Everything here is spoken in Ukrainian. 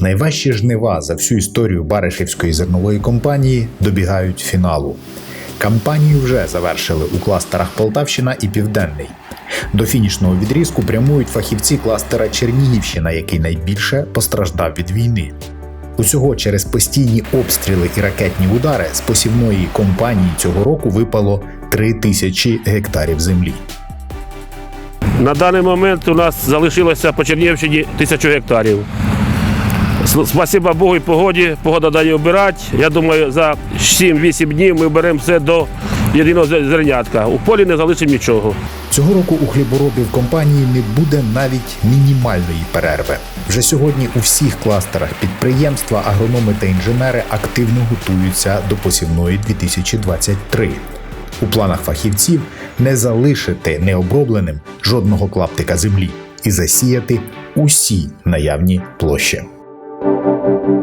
Найважчі жнива за всю історію Баришівської зернової компанії добігають фіналу. Кампанію вже завершили у кластерах Полтавщина і Південний. До фінішного відрізку прямують фахівці кластера Чернігівщина, який найбільше постраждав від війни. Усього через постійні обстріли і ракетні удари з посівної компанії цього року випало 3 тисячі гектарів землі. На даний момент у нас залишилося по Чернігівщині тисячу гектарів. Спасибо Богу і погоді. Погода дає обирати. Я думаю, за 7-8 днів ми беремо все до єдиного зернятка. У полі не залишимо нічого. Цього року у хліборобів компанії не буде навіть мінімальної перерви. Вже сьогодні у всіх кластерах підприємства, агрономи та інженери активно готуються до посівної 2023. У планах фахівців не залишити необробленим жодного клаптика землі і засіяти усі наявні площі. Thank you.